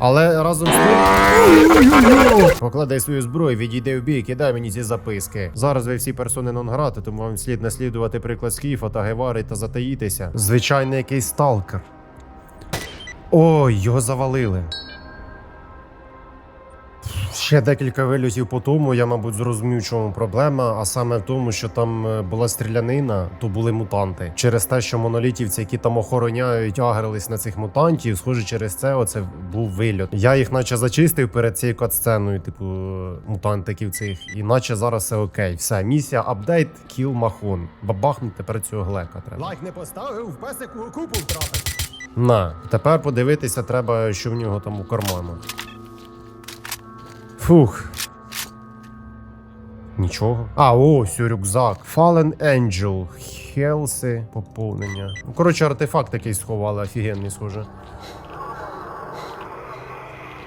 Але разом з. Покладай свою зброю, відійди в бій, кидай мені ці записки. Зараз ви всі персони нон-грати, тому вам слід наслідувати приклад Скіфа та Гевари та затаїтися. Звичайний якийсь сталкер. Ой, його завалили. Ще декілька вильотів по тому, я, мабуть, зрозумів, чому проблема, а саме в тому, що там е, була стрілянина, то були мутанти. Через те, що монолітівці, які там охороняють, агрились на цих мутантів, схоже, через це оце був вильот. Я їх наче зачистив перед цією катсценою, типу мутантиків цих, і наче зараз все окей. Все, місія апдейт, кіл махон. Бабахнути тепер цього глека треба. Лайк не поставив, в песику купу втрапив. На, тепер подивитися треба, що в нього там у карманах. Фух. Нічого. А, ось рюкзак. Fallen Angel. Хелси. Поповнення. Ну, коротше, артефакт такий сховали, офігенний, схоже.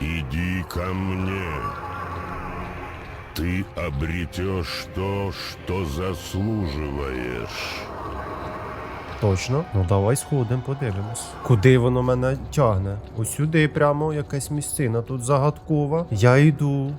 Иди ко мне. Ты обретешь то, что заслуживаешь. Точно. Ну давай сходимо, подивимось. Куди воно мене тягне? Ось сюди прямо якась місцина тут загадкова. Я йду.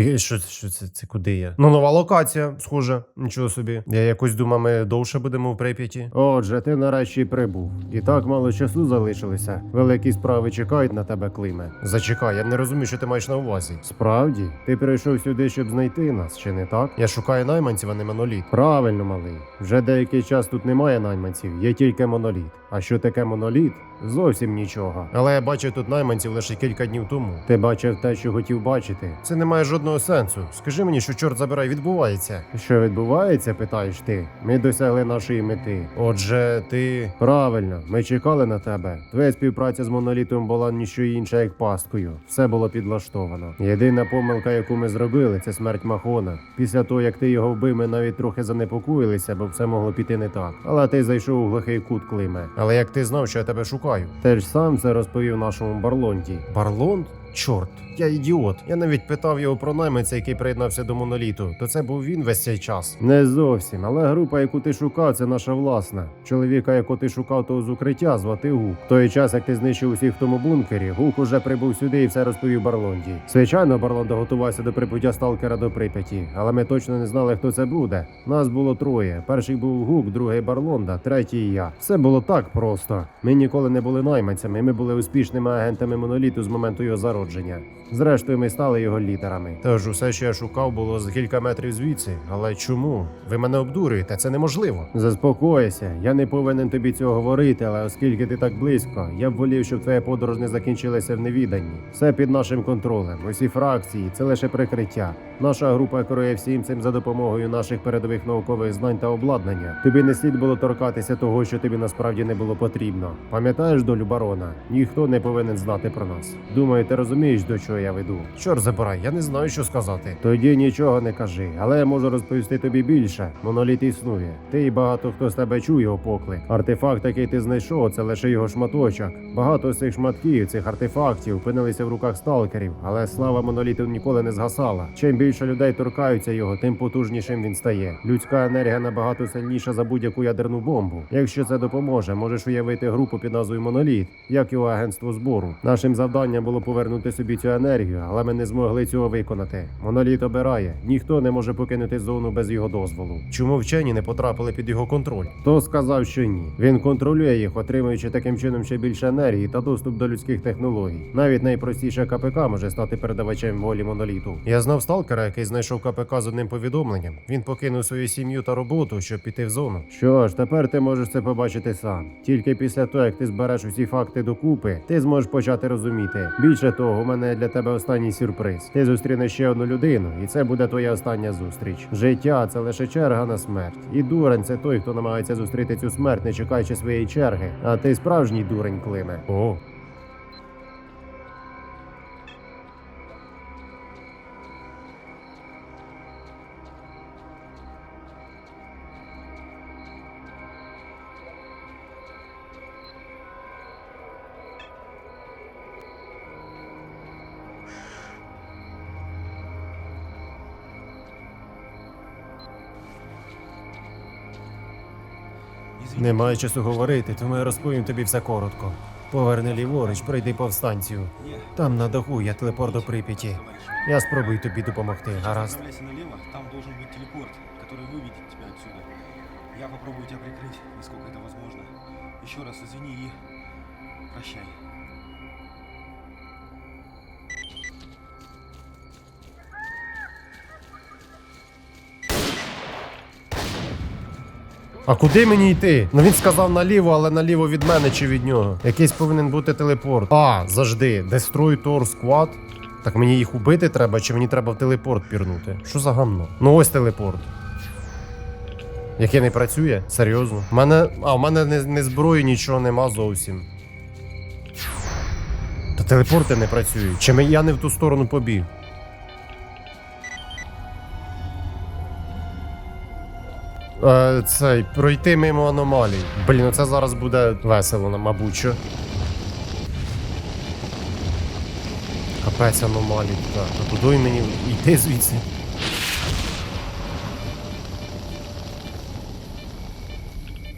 І що, що це, це куди я? Ну, нова локація, схоже. Нічого собі. Я якось думав, ми довше будемо в Прип'яті. Отже, ти нарешті прибув. І так мало часу залишилося. Великі справи чекають на тебе, Климе. Зачекай, я не розумію, що ти маєш на увазі. Справді, ти прийшов сюди, щоб знайти нас, чи не так? Я шукаю найманців, а не моноліт. Правильно, малий. Вже деякий час тут немає найманців, є тільки моноліт. А що таке моноліт? Зовсім нічого. Але я бачив тут найманців лише кілька днів тому. Ти бачив те, що хотів бачити. Це не має жодного сенсу. Скажи мені, що чорт забирай відбувається. Що відбувається, питаєш ти? Ми досягли нашої мети. Отже, ти. Правильно, ми чекали на тебе. Твоя співпраця з монолітом була ніщо інше, як пасткою. Все було підлаштовано. Єдина помилка, яку ми зробили, це смерть Махона. Після того, як ти його вбив, ми навіть трохи занепокоїлися, бо все могло піти не так. Але ти зайшов у глухий кут Климе. Але як ти знав, що я тебе шукаю? Ти ж сам це розповів нашому барлонті. Барлонд? Чорт, я ідіот. Я навіть питав його про найманця, який приєднався до моноліту. То це був він весь цей час. Не зовсім, але група, яку ти шукав, це наша власна. Чоловіка, якого ти шукав, того з укриття, звати Гук. В той час, як ти знищив усіх в тому бункері, Гук уже прибув сюди і все розповів Барлонді. Звичайно, Барлонда готувався до прибуття сталкера до Прип'яті, але ми точно не знали, хто це буде. Нас було троє. Перший був Гук, другий Барлонда, третій я. Все було так просто. Ми ніколи не були найманцями. Ми були успішними агентами моноліту з моменту його зародження. Зрештою, ми стали його лідерами. Тож усе, що я шукав, було за кілька метрів звідси. Але чому? Ви мене обдурюєте, це неможливо. Заспокойся, я не повинен тобі цього говорити, але оскільки ти так близько, я б волів, щоб твоя подорож не закінчилася в невіданні. Все під нашим контролем. Усі фракції це лише прикриття. Наша група керує всім цим за допомогою наших передових наукових знань та обладнання. Тобі не слід було торкатися того, що тобі насправді не було потрібно. Пам'ятаєш долю барона? Ніхто не повинен знати про нас. Думаю, ти розумієш, до чого я веду. Чорт забирай, я не знаю, що сказати. Тоді нічого не кажи, але я можу розповісти тобі більше. Моноліт існує. Ти і багато хто з тебе чує його поклик. Артефакт, який ти знайшов, це лише його шматочок. Багато з цих шматків, цих артефактів, опинилися в руках сталкерів, але слава моноліту ніколи не згасала. Чим більше людей торкаються його, тим потужнішим він стає. Людська енергія набагато сильніша за будь-яку ядерну бомбу. Якщо це допоможе, можеш уявити групу під назвою Моноліт, як його агентство збору. Нашим завданням було повернути собі цю енергію, але ми не змогли цього виконати. Моноліт обирає. Ніхто не може покинути зону без його дозволу. Чому вчені не потрапили під його контроль? Хто сказав, що ні? Він контролює їх, отримуючи таким чином ще більше енергії та доступ до людських технологій. Навіть найпростіше КПК може стати передавачем волі моноліту. Я знав сталкера, який знайшов КПК з одним повідомленням. Він покинув свою сім'ю та роботу, щоб піти в зону. Що ж, тепер ти можеш це побачити сам. Тільки після того, як ти збереш усі факти докупи, ти зможеш почати розуміти. Більше того, у мене для тебе останній сюрприз. Ти зустрінеш ще одну людину, і це буде твоя остання зустріч. Життя це лише черга на смерть. І дурень це той, хто намагається зустріти цю смерть, не чекаючи своєї черги. А ти справжній дурень, Климе. О, Немає часу говорити, тому я розповім тобі все коротко. Поверни ліворуч, пройди повстанцію. Там на даху є телепорт до Прип'яті. Я спробую тобі допомогти, гаразд. Направляйся налево, там должен быть телепорт, который выведет тебя отсюда. Я попробую тебя прикрыть, насколько это возможно. Еще раз извини и прощай. А куди мені йти? Ну він сказав наліво, але наліво від мене чи від нього. Якийсь повинен бути телепорт. А, завжди. Destroy Tor Squad. Так мені їх убити треба, чи мені треба в телепорт пірнути? Що за гамно? Ну ось телепорт. Який не працює? Серйозно? У мене. А, у мене не, не зброї, нічого нема зовсім. Та телепорти не працюють. Чи ми- я не в ту сторону побіг? Е, цей, пройти мимо аномалій. Блін, ну це зараз буде весело, мабуть. Капець аномалій. Так, а куди мені йти звідси?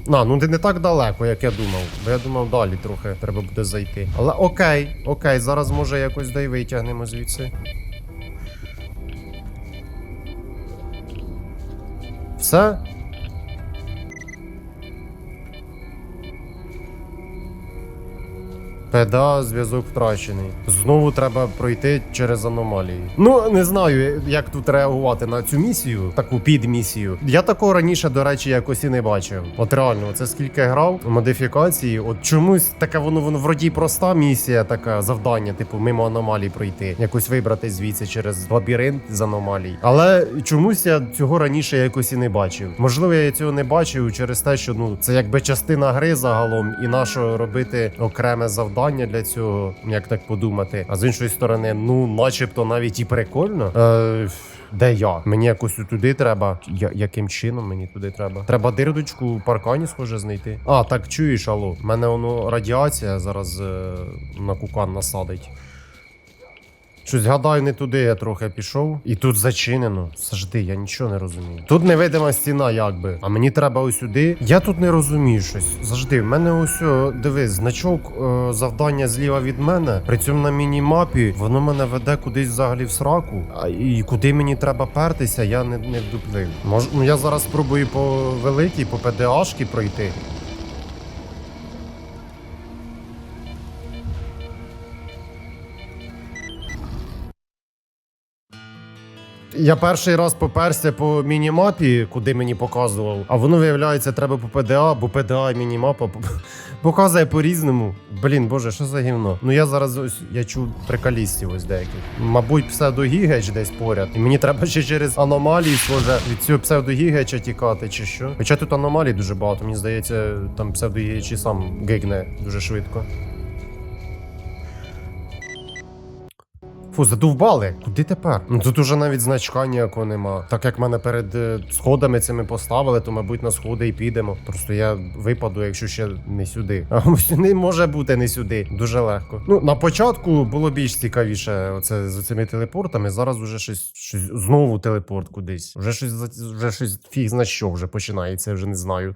На, ну ти не так далеко, як я думав. Бо я думав, далі трохи треба буде зайти. Але окей, окей, зараз може якось дай витягнемо звідси. Все? Педа, зв'язок втрачений. Знову треба пройти через аномалії. Ну не знаю, як тут реагувати на цю місію, таку підмісію. Я такого раніше, до речі, якось і не бачив. От реально, це скільки грав модифікації. От чомусь таке воно воно вроді проста місія, така завдання, типу, мимо аномалій пройти, якось вибрати звідси через лабіринт з аномалій. Але чомусь я цього раніше якось і не бачив. Можливо, я цього не бачив через те, що ну це якби частина гри загалом, і нащо робити окреме завдання для цього, як так подумати. А з іншої сторони, ну, начебто, навіть і прикольно. Е, де я? Мені якось туди треба. Я, яким чином мені туди треба? Треба дирдочку в паркані, схоже, знайти. А, так чуєш, алло. Мене воно радіація зараз е, на кукан насадить. Щось гадаю, не туди я трохи пішов. І тут зачинено. Завжди, я нічого не розумію. Тут невидима стіна, якби. А мені треба ось сюди. Я тут не розумію щось. Завжди. В мене ось, дивись, значок е, завдання зліва від мене. При цьому на міні-мапі воно мене веде кудись взагалі в сраку. А і куди мені треба пертися, я не, не вдуплив. Мож, ну я зараз спробую по великій, по ПДАшки пройти. Я перший раз поперся по мінімапі, куди мені показував, а воно виявляється, треба по ПДА, бо ПДА і мінімапа по- показує по-різному. Блін, боже, що за гівно? Ну я зараз ось я чув приколістів ось деяких. Мабуть, псевдогігеч десь поряд. І мені треба ще через аномалії, схоже, від цього псевдогігеча тікати, чи що. Хоча тут аномалій дуже багато, мені здається, там псевдогігеч і сам гигне дуже швидко. Фу, задовбали. Куди тепер? Ну тут уже навіть значка ніякого нема. Так як мене перед е, сходами цими поставили, то мабуть на сходи і підемо. Просто я випаду, якщо ще не сюди. А не може бути не сюди. Дуже легко. Ну на початку було більш цікавіше. Оце з цими телепортами. Зараз уже щось, щось знову телепорт кудись. Вже щось вже щось фіг зна що вже починається. Вже не знаю.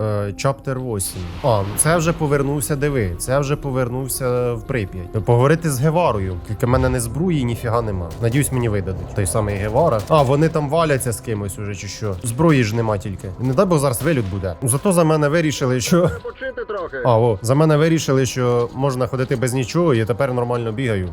Е, Чаптер 8. А, це вже повернувся, диви. Це вже повернувся в Прип'ять. Поговорити з Геварою. Тільки в мене не зброї, ніфіга нема. Надіюсь, мені видадуть. Той самий Гевара. А, вони там валяться з кимось уже, чи що. Зброї ж нема тільки. Не дай Бог зараз вилюд буде. Зато за мене вирішили, що. Почити трохи. А, о, за мене вирішили, що можна ходити без нічого, і тепер нормально бігаю.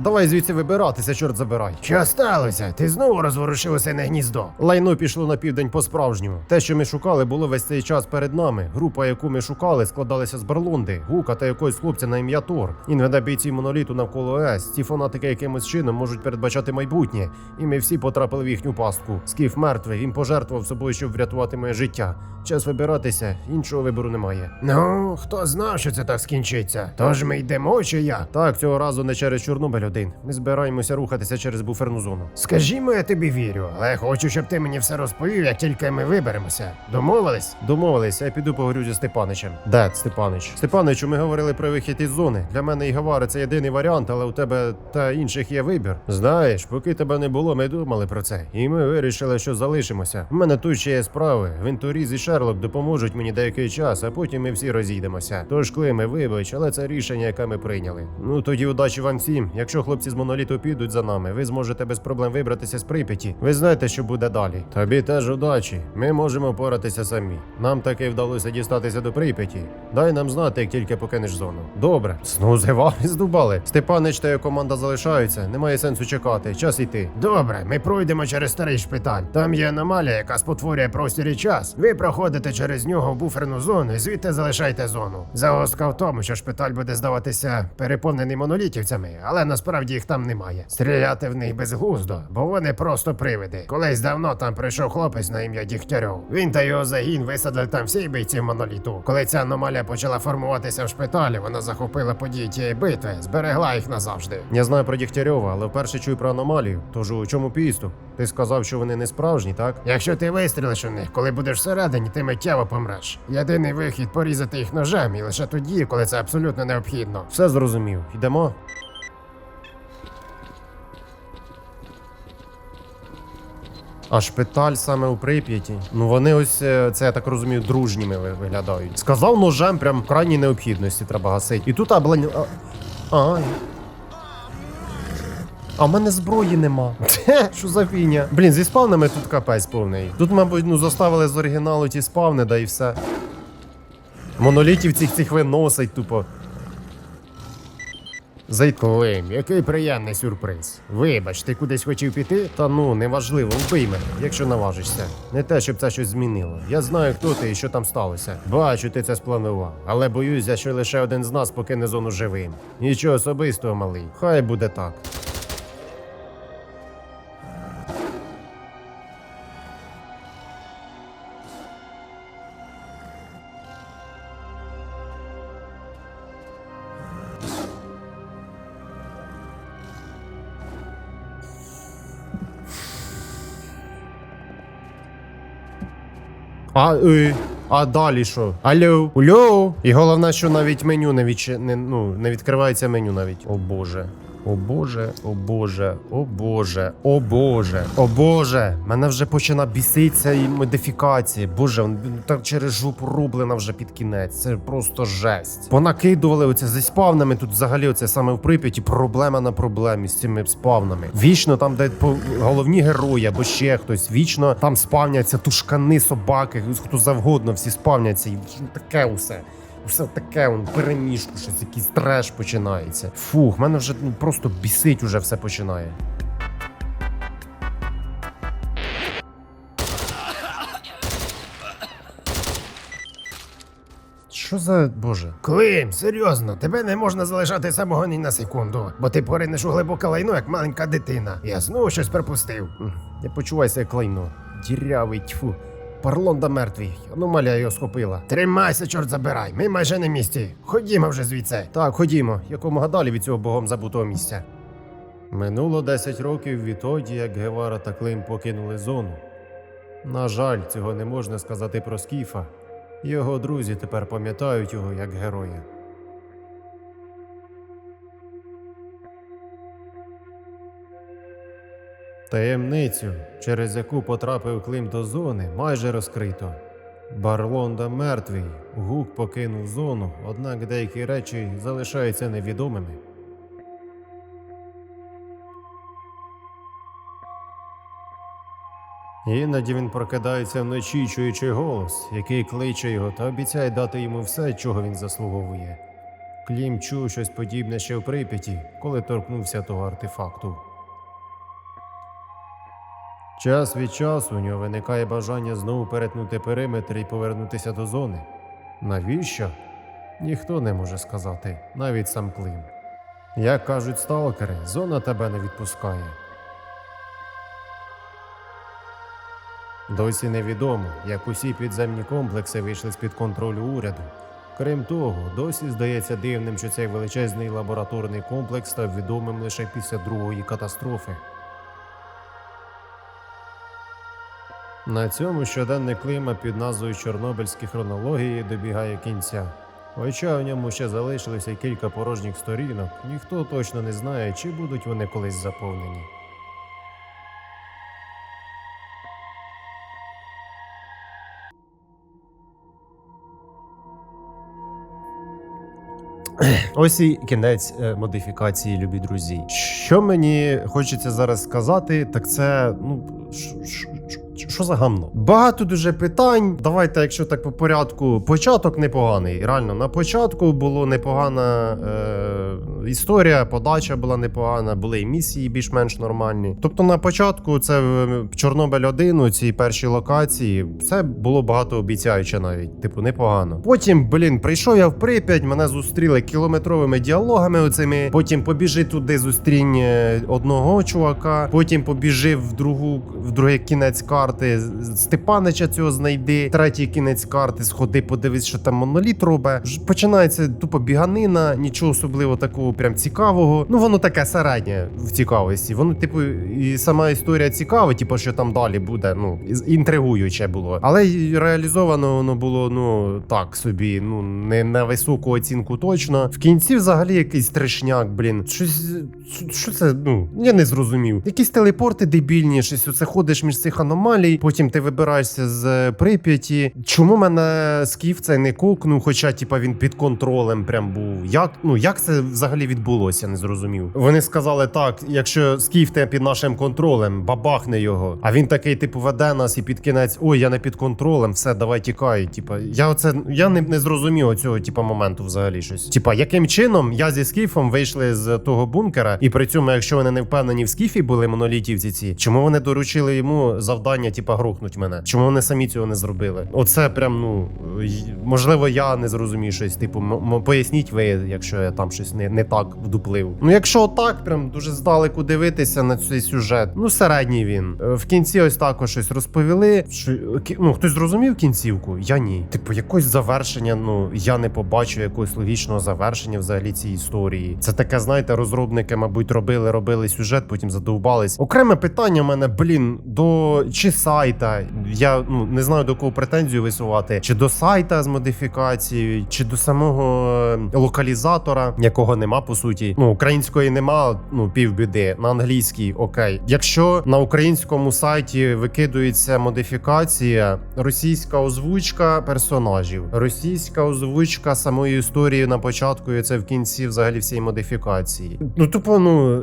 Давай звідси вибиратися, чорт забирай. Що сталося? Ти знову розворушив усе на гніздо. Лайно пішло на південь по-справжньому. Те, що ми шукали, було весь цей час перед нами. Група, яку ми шукали, складалася з Барлонди, Гука та якогось хлопця на ім'я Тор. Він веде бійці моноліту навколо ЕС. Ці фанатики якимось чином можуть передбачати майбутнє. І ми всі потрапили в їхню пастку. Скіф мертвий, він пожертвував собою, щоб врятувати моє життя. Час вибиратися, іншого вибору немає. Ну, хто знав, що це так скінчиться? Тож ми йдемо чи я? Так, цього разу не через Чорнобиль 1. Ми збираємося рухатися через буферну зону. Скажімо, я тобі вірю, але хочу, щоб ти мені все розповів, як тільки ми виберемося. Домовились? Домовились, я піду поговорю зі Степаничем. Де Степанич? Степаничу, ми говорили про вихід із зони. Для мене і Гавара це єдиний варіант, але у тебе та інших є вибір. Знаєш, поки тебе не було, ми думали про це. І ми вирішили, що залишимося. У мене тут ще є справи. Вінторіз і Шерлок допоможуть мені деякий час, а потім ми всі розійдемося. Тож Климе, вибач, але це рішення, яке ми прийняли. Ну тоді удачі вам всім. Якщо хлопці з моноліту підуть за нами, ви зможете без проблем вибратися з Прип'яті. Ви знаєте, що буде далі. Тобі теж удачі. Ми можемо поратися самі. Нам таки вдалося дістатися до Прип'яті. Дай нам знати, як тільки покинеш зону. Добре. Знову зривали, здубали. Степанич та його команда залишаються. Немає сенсу чекати. Час йти. Добре, ми пройдемо через старий шпиталь. Там є аномалія, яка спотворює простір і час. Ви проходите через нього в буферну зону і звідти залишайте зону. Загостка в тому, що шпиталь буде здаватися переповнений монолітівцями, але насправді їх там немає. Стріляти в них безглуздо, бо вони просто привиди. Колись давно там прийшов хлопець на ім'я Дігтярьов. Він та його загін висадили там всіх бійців моноліту. Коли ця аномалія почала формуватися в шпиталі, вона захопила події тієї битви, зберегла їх назавжди. Я знаю про Дігтярьова, але вперше чую про аномалію. Тож у чому підступ? Ти сказав, що вони не справжні, так? Якщо ти вистрілиш у них, коли будеш всередині, ти миттєво помреш. Єдиний вихід порізати їх ножем, і лише тоді, коли це абсолютно необхідно. Все зрозумів. Йдемо. А шпиталь саме у Прип'яті. Ну вони ось е, це я так розумію, дружніми виглядають. Сказав ножем, прям в крайній необхідності треба гасити. І тут аблань. А, а, а в мене зброї нема. Що за фіня? Блін, зі спавнами тут капець повний. Тут, мабуть, ну заставили з оригіналу ті спавни, да і все. Монолітів цих цих виносить тупо. Зайд Клим, який приємний сюрприз. Вибач, ти кудись хотів піти? Та ну, неважливо, вбий мене, якщо наважишся. Не те, щоб це щось змінило. Я знаю, хто ти і що там сталося. Бачу, ти це спланував. Але боюся, що лише один з нас покине зону живим. Нічого особистого, малий. Хай буде так. А, е, а далі що? Алло? Алло? І головне, що навіть меню не, відч... не, ну, не відкривається меню навіть. О боже. О боже, о боже, о боже, о боже, о боже. Мене вже почина біситися і модифікації. Боже, він так через жопу рублена вже під кінець. Це просто жесть. Понакидували оце зі спавнами. Тут взагалі оце саме в Прип'яті проблема на проблемі з цими спавнами. Вічно там, де головні герої або ще хтось, вічно там спавняться тушкани, собаки, хто завгодно, всі спавняться. І таке усе. Все таке, он перемішку, щось якийсь треш починається. Фух, мене вже ну, просто бісить уже все починає. Що за боже? Клим, серйозно, тебе не можна залишати самого ні на секунду, бо ти поринеш у глибоке лайно, як маленька дитина. Я знову щось припустив. М, Не почувайся як лайно. Дірявий, тьфу. Парлонда мертвий. Аномалія його схопила. Тримайся, чорт забирай, ми майже на місці. Ходімо вже звідси. Так, ходімо, якомога далі від цього богом забутого місця. Минуло 10 років відтоді, як Гевара та Клим покинули зону. На жаль, цього не можна сказати про Скіфа. Його друзі тепер пам'ятають його як героя. Таємницю, через яку потрапив Клим до зони, майже розкрито. Барлонда мертвий, гук покинув зону, однак деякі речі залишаються невідомими. Іноді він прокидається вночі, чуючи голос, який кличе його та обіцяє дати йому все, чого він заслуговує. Клім чув щось подібне ще в Прип'яті, коли торкнувся того артефакту. Час від часу у нього виникає бажання знову перетнути периметр і повернутися до зони. Навіщо? Ніхто не може сказати, навіть сам Клим. Як кажуть сталкери, зона тебе не відпускає. Досі невідомо, як усі підземні комплекси вийшли з-під контролю уряду. Крім того, досі здається дивним, що цей величезний лабораторний комплекс став відомим лише після другої катастрофи. На цьому щоденний климат під назвою Чорнобильські хронології добігає кінця. Хоча в ньому ще залишилося кілька порожніх сторінок, ніхто точно не знає, чи будуть вони колись заповнені. Ось і кінець е, модифікації, любі друзі. Що мені хочеться зараз сказати, так це ну що за гамно? Багато дуже питань. Давайте, якщо так по порядку, початок непоганий. Реально, на початку було непогана е, історія, подача була непогана, були місії більш-менш нормальні. Тобто на початку це Чорнобиль 1, у цій першій локації, все було багато обіцяюче навіть, типу, непогано. Потім, блін, прийшов я в Прип'ять, мене зустріли кілометровими діалогами. Оцими. Потім побіжи туди, зустрінь е, одного чувака. Потім побіжи в другу, в другий кінець карти. Степанича цього знайди. Третій кінець карти, сходи, подивись, що там моноліт робить. Починається тупо біганина, нічого особливо такого прям цікавого. Ну воно таке середнє в цікавості. Воно, типу, і сама історія цікава, типу, що там далі буде. Ну інтригуюче було. Але реалізовано воно було ну так собі, ну не на високу оцінку точно. В кінці взагалі якийсь трешняк, блін. Щось що- що це? Ну я не зрозумів. Якісь телепорти дебільні, щось оце ходиш між цих аномалій. Потім ти вибираєшся з Прип'яті. Чому мене скіф цей не кукнув? Хоча, типа, він під контролем прям був. Як ну як це взагалі відбулося? Не зрозумів. Вони сказали так: якщо скіф те під нашим контролем, бабахне його. А він такий, типу, веде нас і під кінець, ой, я не під контролем, все, давай тікай. Типа, я оце я не, не зрозумів цього, типа, моменту взагалі щось. Типа, яким чином я зі скіфом вийшли з того бункера, і при цьому, якщо вони не впевнені в скіфі були монолітівці ці, чому вони доручили йому завдання, типа, грохнуть мене? Чому вони самі цього не зробили? Оце прям, ну можливо, я не зрозумію щось. Типу, поясніть ви, якщо я там щось не, не так вдуплив. Ну, якщо так, прям дуже здалеку дивитися на цей сюжет, ну середній він. Е, В кінці ось також щось розповіли. Що ну хтось зрозумів кінцівку? Я ні. Типу, якось завершення. Ну я не побачу якогось логічного завершення взагалі цієї історії. Це таке, знаєте, розробники, мабуть, робили, робили сюжет, потім задовбались. Окреме питання в мене, блін, до чи сайта. Я ну не знаю до кого претензію висувати, чи до сайта з модифікацією, чи до самого е, локалізатора, якого нема по суті. Ну української нема, ну півбіди. На англійській окей. Якщо на українському сайті викидується модифікація, російська озвучка персонажів, російська озвучка самої історії на початку і це в кінці взагалі всієї модифікації. Ну тупо, ну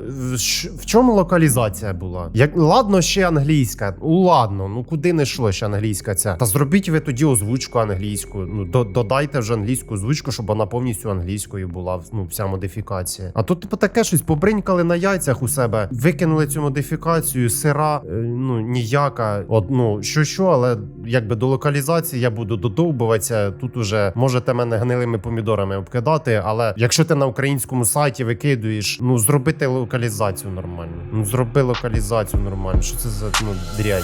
в, чому локалізація була? Як ладно, ще англійська. Ну ладно, ну куди не йшло ще англійська ця. Та зробіть ви тоді озвучку англійську. Ну до, додайте вже англійську озвучку, щоб вона повністю англійською була. Ну вся модифікація. А тут типу таке щось побринькали на яйцях у себе, викинули цю модифікацію, сира, е, ну ніяка. От, ну що що, але якби до локалізації я буду додовбуватися. Тут уже можете мене гнилими помідорами обкидати. Але якщо ти на українському сайті викидуєш, ну зробити локалізацію нормально. Ну зроби локалізацію нормально. Що це за ну дрянь?